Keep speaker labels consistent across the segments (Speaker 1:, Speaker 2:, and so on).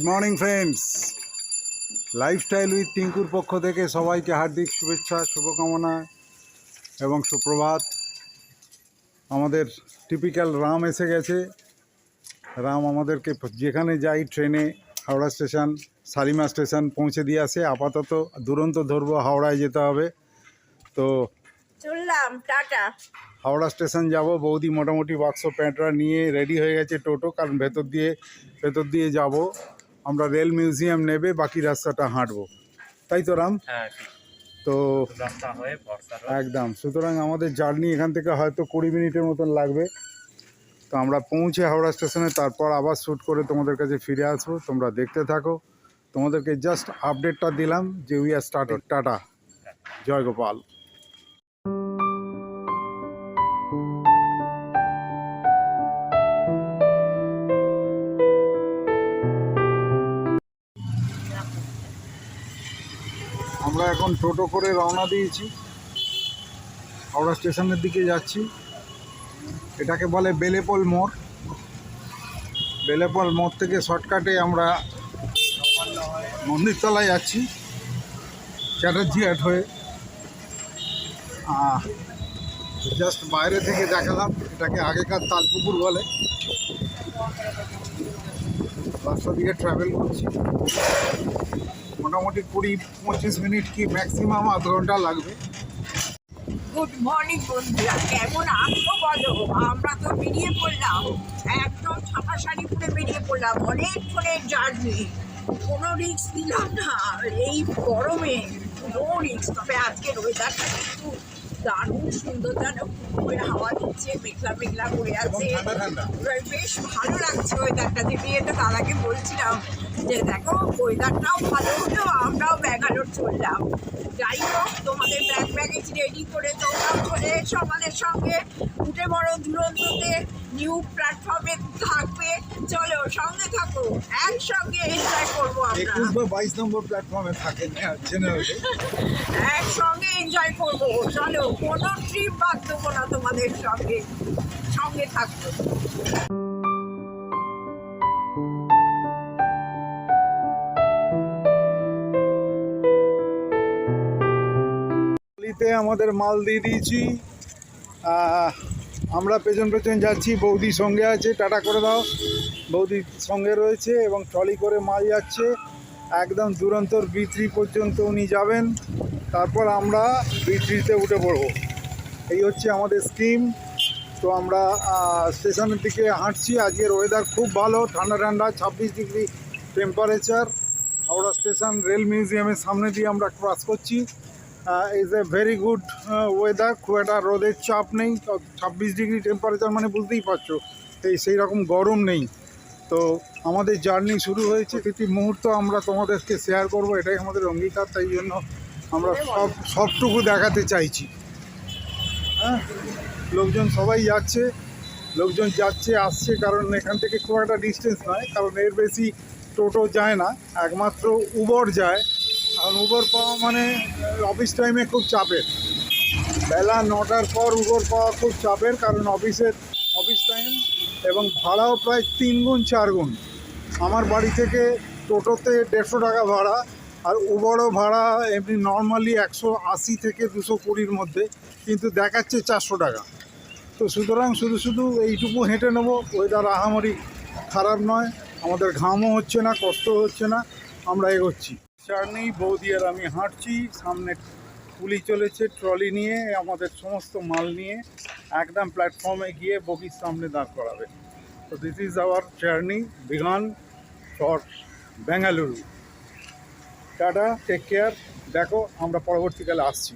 Speaker 1: Good morning friends lifestyle with টিঙ্কুর পক্ষ থেকে সবাইকে হার্দিক শুভেচ্ছা শুভকামনা এবং সুপ্রভাত। আমাদের টিপিক্যাল রাম এসে গেছে। রাম আমাদেরকে যেখানে যাই ট্রেনে হাওড়া স্টেশন শালিমা স্টেশন পৌঁছে দিয়ে আসে। আপাতত দুরন্ত ধরবো হাওড়ায় যেতে হবে। তো
Speaker 2: চললাম টাটা।
Speaker 1: হাওড়া স্টেশন যাব। বৌদি মোটামুটি বাক্স প্যাঁটরা নিয়ে রেডি হয়ে গেছে টোটো কারণ ভেতর দিয়ে ভেতর দিয়ে যাব। আমরা রেল মিউজিয়াম নেবে বাকি রাস্তাটা হাঁটবো। তাই তো রাম?
Speaker 3: হ্যাঁ
Speaker 1: তো একদম। সুতরাং আমাদের জার্নি এখান থেকে হয়তো কুড়ি মিনিটের মতন লাগবে। তো আমরা পৌঁছে হাওড়া স্টেশনে তারপর আবার শ্যুট করে তোমাদের কাছে ফিরে আসব। তোমরা দেখতে থাকো। তোমাদেরকে জাস্ট আপডেটটা দিলাম যে we are started tata. Joy Gopal. এখন টোটো করে রওনা দিয়েছি। হাওড়া স্টেশনের দিকে যাচ্ছি। এটাকে বলে বেলেপল মোড়। বেলেপল মোড় থেকে শর্টকাটে আমরা মন্দিরতলায় যাচ্ছি, চ্যাটার্জি হাট হয়ে। জাস্ট বাইরে থেকে দেখালাম, এটাকে আগেকার তালপুকুর বলে। রাস্তা দিকে ট্রাভেল করছি। মোটামুটি কুড়ি পঁচিশ মিনিট কি ম্যাক্সিমাম আধ ঘণ্টা লাগবে।
Speaker 2: গুড মর্নিং বন্ধুরা। কেমন আছো বলো? আমরা তো বেরিয়ে পড়লাম। একদম ছাপা শাড়ি পরে বেরিয়ে পড়লাম। অনেকক্ষণের জার্নি কোনো রিস্ক দিলাম না। এই গরমে নো রিক্স তবে আজকের ওয়েদারটা কিন্তু দারুণ সুন্দর। যেন করে হাওয়া দিচ্ছে মেঘলা মেঘলা করে আছে। বেশ ভালো লাগছে ওয়েদারটা দিদিয়ে তো দাদাকে বলছিলাম যে দেখো ওয়েদারটাও ভালো হলো আমরাও ব্যাঙ্গালোর চললাম। যাই হোক তোমাদের ব্যাগ ব্যাগেজ রেডি করে তোমরাও চলে এসো আমাদের সঙ্গে উঠে বড় দুরন্ততে। নিউ প্ল্যাটফর্মে থাকবে। চলো সঙ্গে থাকো একসঙ্গে এনজয় করব আমরা।
Speaker 1: একুশ বা বাইশ নম্বর প্ল্যাটফর্মে থাকে জেনারেলি
Speaker 2: একসঙ্গে এনজয় করব। চলো কোনো ট্রিপ বাদ দেবো না তোমাদের সঙ্গে। সঙ্গে থাকব
Speaker 1: দিল্লিতে আমাদের মাল দিয়ে দিয়েছি। আমরা পেছন পেছন যাচ্ছি, বৌদি সঙ্গে আছে, টাটা করে দাও। বৌদি সঙ্গে রয়েছে এবং ট্রলি করে মাল যাচ্ছে। একদম দুরন্তর বিথ্রি পর্যন্ত উনি যাবেন। তারপর আমরা বিথ্রিতে উঠে পড়ব। এই হচ্ছে আমাদের স্কিম তো আমরা স্টেশনের দিকে হাঁটছি। আজকের ওয়েদার খুব ভালো, ঠান্ডা ঠান্ডা, ছাব্বিশ degree temperature Howrah station rail মিউজিয়ামের সামনে দিয়ে আমরা ক্রস করছি। Is a very good weather খুব একটা রোদের চাপ নেই ছাব্বিশ ডিগ্রি টেম্পারেচার মানে বুঝতেই পারছ এই সেই রকম গরম নেই। তো আমাদের জার্নি শুরু হয়েছে, প্রতি মুহূর্ত আমরা তোমাদেরকে শেয়ার করব, এটাই আমাদের অঙ্গীকার, তাই জন্য আমরা সব, সবটুকু দেখাতে চাইছি। হ্যাঁ লোকজন সবাই যাচ্ছে, লোকজন যাচ্ছে, আসছে, কারণ এখান থেকে খুব একটা ডিস্টেন্স নয়, কারণ এর বেশি টোটো যায় না, একমাত্র উবর যায়। কারণ উবর পাওয়া মানে অফিস টাইমে খুব চাপের। বেলা নটার পর উবর পাওয়া খুব চাপের কারণ অফিসের অফিস টাইম এবং ভাড়াও প্রায় তিন গুণ, চার গুণ। আমার বাড়ি থেকে টোটোতে দেড়শো টাকা ভাড়া আর উবরও ভাড়া এমনি নর্মালি একশো আশি থেকে দুশো কুড়ির মধ্যে, কিন্তু দেখাচ্ছে চারশো টাকা। তো সুতরাং শুধু শুধু এইটুকু হেঁটে নেব ওয়েদার আহামরি খারাপ নয়, আমাদের ঘামও হচ্ছে না, কষ্ট হচ্ছে না, আমরা এগোচ্ছি। চার নেই, বৌদি আর আমি হাঁটছি, সামনে পুলি চলেছে, ট্রলি নিয়ে, আমাদের সমস্ত মাল নিয়ে, একদম প্ল্যাটফর্মে গিয়ে বগির সামনে দাঁড় করাবে। তো this is our journey began for Bengaluru tata take care দেখো, আমরা পরবর্তীকালে আসছি।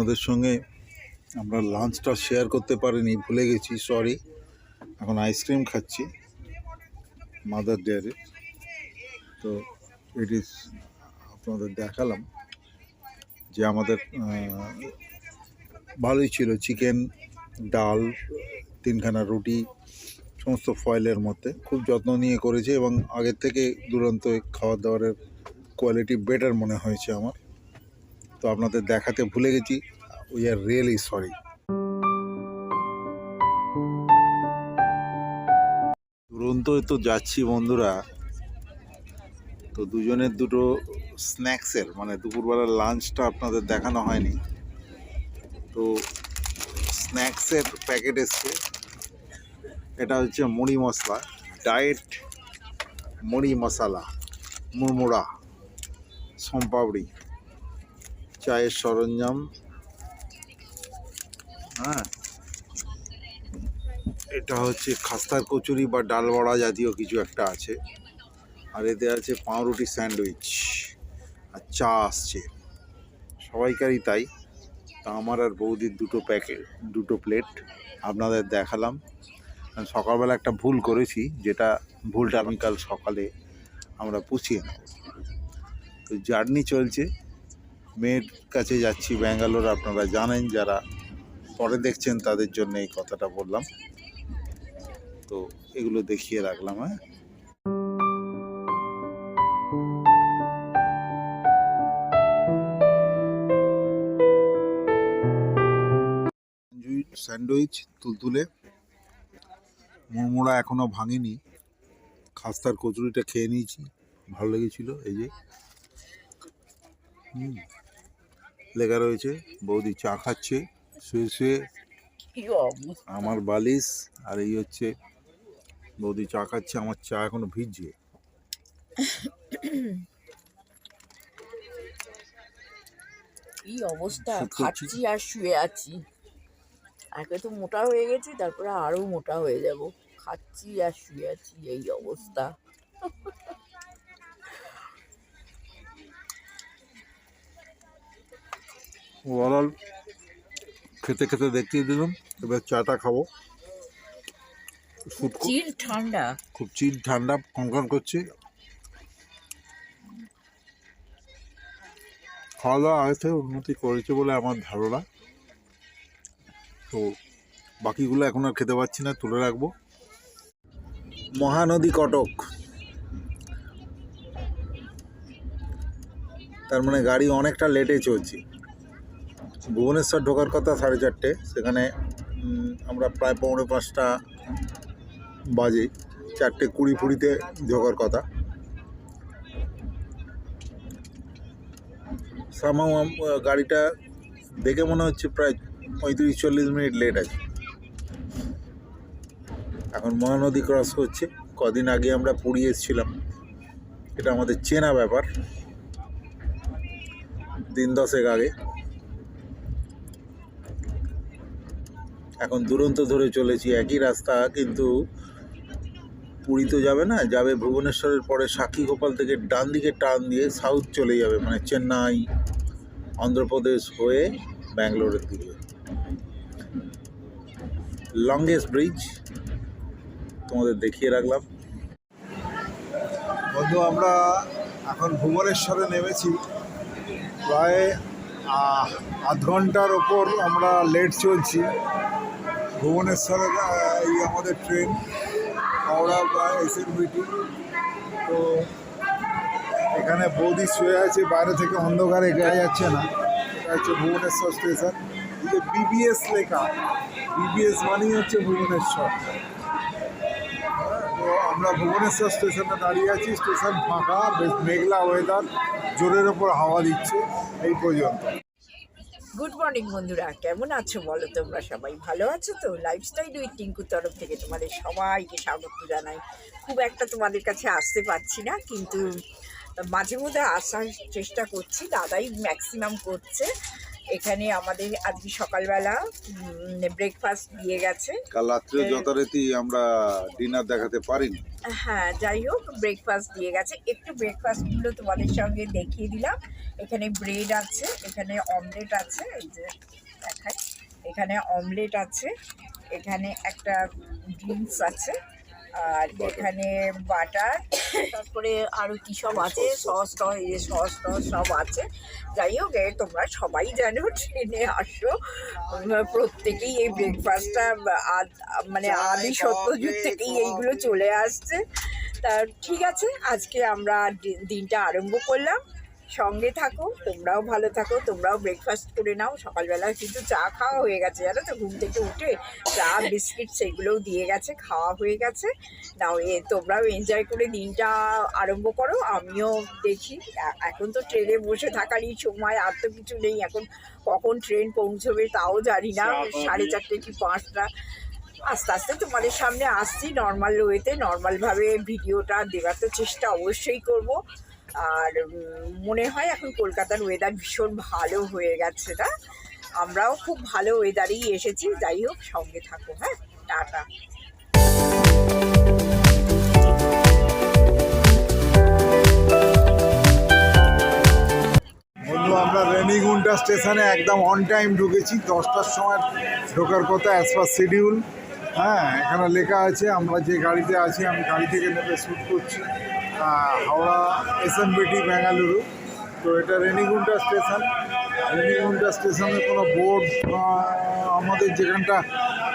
Speaker 1: আপনাদের সঙ্গে আমরা লাঞ্চটা শেয়ার করতে পারিনি, ভুলে গেছি সরি এখন আইসক্রিম খাচ্ছি মাদার ডেয়ারি তো ইজ আপনাদের দেখালাম যে আমাদের ভালোই ছিল চিকেন ডাল, তিনখানা রুটি, সমস্ত ফয়েলের মধ্যে। খুব যত্ন নিয়ে করেছে এবং আগের থেকে দুরন্ত খাবার দাওয়ারের কোয়ালিটি বেটার মনে হয়েছে আমার। তো আপনাদের দেখাতে ভুলে গেছি উই আর রিয়েলি সরি দুরন্তই তো যাচ্ছি বন্ধুরা। তো দুজনের দুটো স্ন্যাক্সের মানে দুপুরবেলার লাঞ্চটা আপনাদের দেখানো হয়নি। তো স্ন্যাক্সের প্যাকেট এসছে। এটা হচ্ছে মুড়ি মশলা ডায়েট মুড়ি মশলা, মুড়মুড়া সোমপাপড়ি চায়ের সরঞ্জাম। হ্যাঁ। এটা হচ্ছে খাস্তার কচুরি বা ডাল বড়া জাতীয় কিছু একটা আছে। আর এতে আছে পাউরুটি স্যান্ডউইচ আর চা আসছে। সবাইকারই তাই। তা আমার আর বৌদির দুটো প্যাকেট, দুটো প্লেট আপনাদের দেখালাম। সকালবেলা একটা ভুল করেছি, যেটা ভুলটা আমি কাল সকালে আমরা পুষিয়ে নেব। তো জার্নি চলছে। মেয়ের কাছে যাচ্ছি, ব্যাঙ্গালোর আপনারা জানেন, যারা পরে দেখছেন তাদের জন্য এই কথাটা বললাম। তো এগুলো দেখিয়ে রাখলাম হ্যাঁ। স্যান্ডউইচ, তুলতুলে। মুড়মুড়া এখনও ভাঙেনি। খাস্তার কচুরিটা খেয়ে নিয়েছি। ভালো লেগেছিল, এই যে। হুম। লেখা রয়েছে বৌদি চা খাচ্ছে শুয়ে শুয়ে আমার বালিশ আর এই হচ্ছে বৌদি চা খাচ্ছে আমার চা এখনও ভিজছে।
Speaker 2: কি অবস্থা? খাচ্ছি আর শুয়ে আছি। একে তো মোটা হয়ে গেছি তারপরে আরও মোটা হয়ে যাব। খাচ্ছি আর শুয়ে আছি এই অবস্থা।
Speaker 1: ওভারঅল খেতে খেতে দেখিয়ে দিলাম। এবার চাটা খাব।
Speaker 2: চিল ঠান্ডা।
Speaker 1: খুব চিল ঠান্ডা কনকন করছে। খাওয়া দাওয়া আগে থেকে উন্নতি করেছে বলে আমার ধারণা। তো বাকিগুলো এখন আর খেতে পাচ্ছি না তুলে রাখব। মহানদী কটক। তার মানে গাড়ি অনেকটা লেটে চলছে। ভুবনেশ্বর ঢোকার কথা সাড়ে চারটে। সেখানে আমরা প্রায় পৌনে পাঁচটা বাজে চারটে কুড়ি ফুড়িতে ঢোকার কথা। সামাও গাড়িটা দেখে মনে হচ্ছে প্রায় পঁয়ত্রিশ চল্লিশ মিনিট লেট আছে। এখন মহানদী ক্রস করছে কদিন আগে আমরা পুরী এসেছিলাম। এটা আমাদের চেনা ব্যাপার। দিন দশেক আগে। এখন দুরন্ত ধরে চলেছি, একই রাস্তা, কিন্তু পুরী তো যাবে না, যাবে ভুবনেশ্বরের পরে সাক্ষী গোপাল থেকে ডান দিকে টান দিয়ে সাউথ চলে যাবে মানে চেন্নাই, অন্ধ্রপ্রদেশ হয়ে ব্যাঙ্গালোরের দিকে। লংগেস্ট ব্রিজ তোমাদের দেখিয়ে রাখলাম। বন্ধু, আমরা এখন ভুবনেশ্বরে নেমেছি। প্রায় আধ ঘণ্টার ওপর আমরা লেট চলছি। ভুবনেশ্বরের এই আমাদের ট্রেন হাওড়া বা এসএনবিটি তো এখানে বৌদি শুয়ে আছে, বাইরে থেকে অন্ধকারে গা যাচ্ছে না। এটা হচ্ছে ভুবনেশ্বর স্টেশন যে বিবিএস লেখা। বিবিএস মানেই হচ্ছে ভুবনেশ্বর। তো আমরা ভুবনেশ্বর স্টেশনে দাঁড়িয়ে আছি। স্টেশন ফাঁকা, বেশ মেঘলা ওয়েদার জোরের ওপর হাওয়া দিচ্ছে এই পর্যন্ত।
Speaker 2: গুড মর্নিং বন্ধুরা। কেমন আছো বলো তোমরা সবাই? ভালো আছো তো? লাইফস্টাইল উইথ টিঙ্কুর তরফ থেকে তোমাদের সবাইকে স্বাগত জানাই। খুব একটা তোমাদের কাছে আসতে পারছি না কিন্তু মাঝে মধ্যে আসার চেষ্টা করছি। দাদাই ম্যাক্সিমাম করছে। এখানে আমাদের আজকে সকালবেলা ব্রেকফাস্ট দিয়ে গেছে।
Speaker 1: কাল রাত্রে যথারীতি আমরা ডিনার দেখাতে পারিনি।
Speaker 2: হ্যাঁ যাই হোক ব্রেকফাস্ট দিয়ে গেছে। একটু ব্রেকফাস্টগুলো তোমাদের সঙ্গে দেখিয়ে দিলাম। এখানে ব্রেড আছে এখানে অমলেট আছে এই যে দেখাই। এখানে অমলেট আছে এখানে একটা ড্রিঙ্কস আছে। আর এখানে বাটার তারপরে আরও কী সব আছে? সস টস এই সস টস সব আছে। যাই হোক এ তোমরা সবাই জানো ট্রেনে আসো। প্রত্যেকেই এই ব্রেকফাস্টটা মানে আদি সত্যযুগ থেকেই এইগুলো চলে আসছে। তা ঠিক আছে আজকে আমরা দিনটা আরম্ভ করলাম। সঙ্গে থাকো তোমরাও ভালো থাকো তোমরাও ব্রেকফাস্ট করে নাও। সকালবেলা কিন্তু চা খাওয়া হয়ে গেছে জানো তো? ঘুম থেকে উঠে চা বিস্কিট সেগুলোও দিয়ে গেছে খাওয়া হয়ে গেছে। নাও এ তোমরাও এনজয় করে দিনটা আরম্ভ করো আমিও দেখি। এখন তো ট্রেনে বসে থাকারই সময় আর তো কিছু নেই। এখন কখন ট্রেন পৌঁছবে তাও জানি না সাড়ে চারটে কি পাঁচটা। আস্তে আস্তে তোমাদের সামনে আসছি নর্মাল ওয়েতে নর্মালভাবে ভিডিওটা দেওয়ার তো চেষ্টা অবশ্যই করব। আর মনে হয় এখন কলকাতার ওয়েদার ভীষণ ভালো হয়ে গেছে না? আমরাও খুব ভালো ওয়েদারেই এসেছি, যাই হোক, সঙ্গে থাকো হ্যাঁ? টাটা।
Speaker 1: বন্ধু, আমরা রেনিগুন্ডা স্টেশনে একদম অন টাইম ঢুকেছি। দশটার সময় ঢোকার কথা অ্যাজ পার শিডিউল হ্যাঁ এখানে লেখা আছে, আমরা যে গাড়িতে আছি, আমি গাড়ি থেকে নেমে শ্যুট করছি। হাওড়া এসএমবিটি বেঙ্গালুরু। তো এটা রেনিগুন্ডা স্টেশন। রেনিগুন্ডা স্টেশনে কোনো বোর্ড আমাদের যেখানটা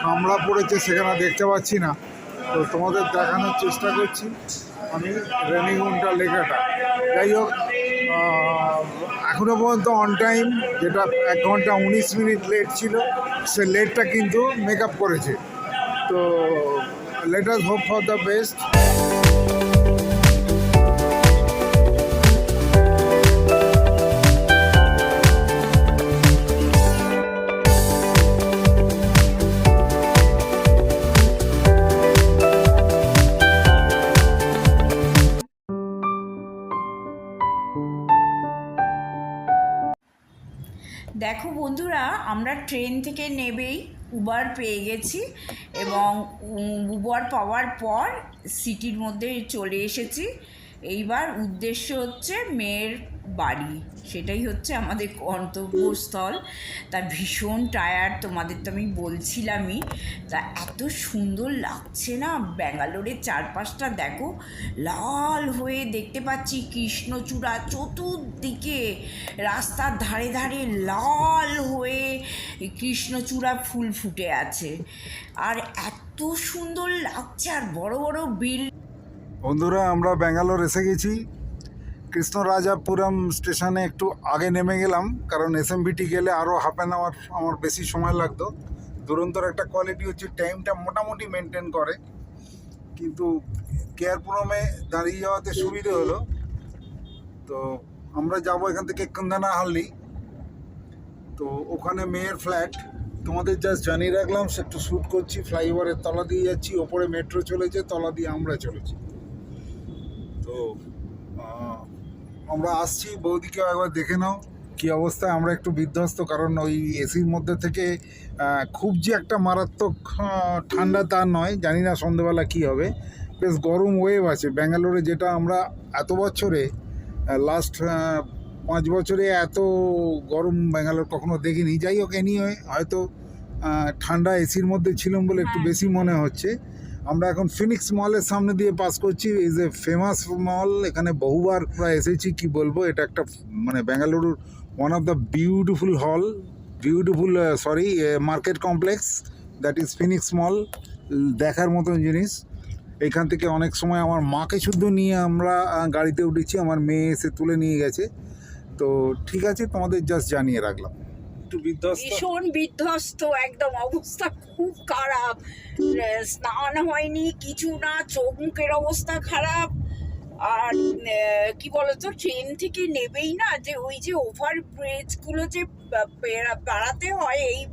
Speaker 1: কামড়া পড়েছে সেখানে দেখতে পাচ্ছি না। তো তোমাদের দেখানোর চেষ্টা করছি আমি রেনিগুন্ডা লেখাটা। যাই হোক এখনও পর্যন্ত অন টাইম যেটা এক ঘণ্টা উনিশ মিনিট লেট ছিল, সে লেটটা কিন্তু মেক আপ করেছে। তো let us hope for the best
Speaker 2: দেখো বন্ধুরা, আমরা ট্রেন থেকে নেবেই উবার পেয়ে গেছি এবং উবার পাওয়ার পর সিটির মধ্যে চলে এসেছি। এইবার উদ্দেশ্য হচ্ছে মেয়ের বাড়ি। সেটাই হচ্ছে আমাদের গন্তব্যস্থল। তা ভীষণ টায়ার্ড তোমাদের তো আমি বলছিলামই। তা এত সুন্দর লাগছে না? ব্যাঙ্গালোরের চারপাশটা দেখো, লাল হয়ে দেখতে পাচ্ছি কৃষ্ণচূড়া চতুর্দিকে। রাস্তার ধারে ধারে লাল হয়ে কৃষ্ণচূড়া ফুল ফুটে আছে। আর এত সুন্দর লাগছে, আর বড় বড় বিল
Speaker 1: বন্ধুরা, আমরা ব্যাঙ্গালোর এসে গেছি। কৃষ্ণরাজাপুরম স্টেশনে একটু আগে নেমে গেলাম, কারণ এসএমবিটি গেলে আরও হাফ অ্যান আওয়ার আমার বেশি সময় লাগতো। দুরন্তর একটা কোয়ালিটি হচ্ছে টাইমটা মোটামুটি মেনটেন করে। কিন্তু কেয়ারপুরমে দাঁড়িয়ে যাওয়াতে সুবিধে হলো। তো আমরা যাব এখান থেকে কন্দনা হাল্লি তো ওখানে মেয়ের ফ্ল্যাট তোমাদের জাস্ট জানিয়ে রাখলাম, সে একটু শ্যুট করছি ফ্লাইওভারের তলা দিয়ে যাচ্ছি, ওপরে মেট্রো চলেছে, তলা দিয়ে আমরা চলেছি। তো আমরা আসছি বৌদিকেও একবার দেখে নাও কি অবস্থায় আমরা একটু বিধ্বস্ত কারণ ওই এসির মধ্যে থেকে খুব যে একটা মারাত্মক ঠান্ডা তা নয় জানি না সন্ধেবেলা কি হবে। বেশ গরম ওয়েভ আছে। ব্যাঙ্গালোরে যেটা আমরা এত বছরে লাস্ট পাঁচ বছরে এত গরম ব্যাঙ্গালোর কখনো দেখিনি। যাই হোক এনিওয়ে হয়তো ঠান্ডা এসির মধ্যে ছিলাম বলে একটু বেশি মনে হচ্ছে। আমরা এখন ফিনিক্স মলের সামনে দিয়ে পাস করছি। ইজ এ ফেমাস মল এখানে বহুবার আমরা এসেছি, কি বলব? এটা একটা মানে বেঙ্গালুরুর ওয়ান অফ দ্য বিউটিফুল হল beautiful sorry market complex that is Phoenix mall দেখার মতন জিনিস। এখান থেকে অনেক সময় আমার মাকে শুদ্ধ নিয়ে আমরা গাড়িতে উঠেছি, আমার মেয়ে এসে তুলে নিয়ে গেছে। তো ঠিক আছে, তোমাদের জাস্ট জানিয়ে রাখলাম। একটু বিধ্বস্ত।
Speaker 2: ভীষণ বিধ্বস্ত একদম অবস্থা খুব খারাপ। স্নান হয়নি কিছু না চোখ মুখের অবস্থা খারাপ। আর কি বলতো ট্রেন থেকে নেবেই না যে ওই যে ওভার ব্রিজগুলো যে পাড়াতে হয় এই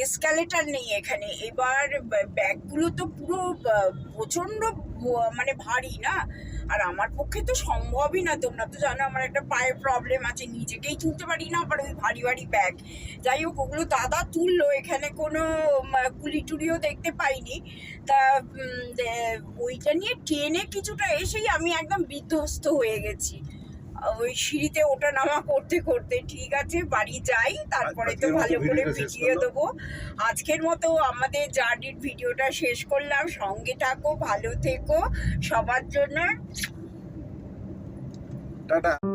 Speaker 1: এসকালেটার
Speaker 2: নেই। এখানে। এবার ব্যা- ব্যাগগুলো তো পুরো আহ, প্রচণ্ড মানে ভারী না? আর আমার পক্ষে তো সম্ভবই না তোমরা তো জানো আমার একটা পায়ের প্রবলেম আছে নিজেকেই তুলতে পারি না আবার ওই ভারী ভারী ব্যাগ যাই হোক ওগুলো দাদা তুললো এখানে কোনো উম, কুলি টুলিও দেখতে পাইনি। তা ওইটা নিয়ে ট্রেনে কিছুটা এসেই আমি একদম বিধ্বস্ত হয়ে গেছি। ওই সিঁড়িতে ওটা নামা করতে করতে ঠিক আছে বাড়ি যাই তারপরে তো ভালো করে ভিডিও দেবো। আজকের মতো আমাদের জার্নির ভিডিওটা শেষ করলাম। সঙ্গে থাকো ভালো থেকো সবার জন্য।
Speaker 1: টাটা।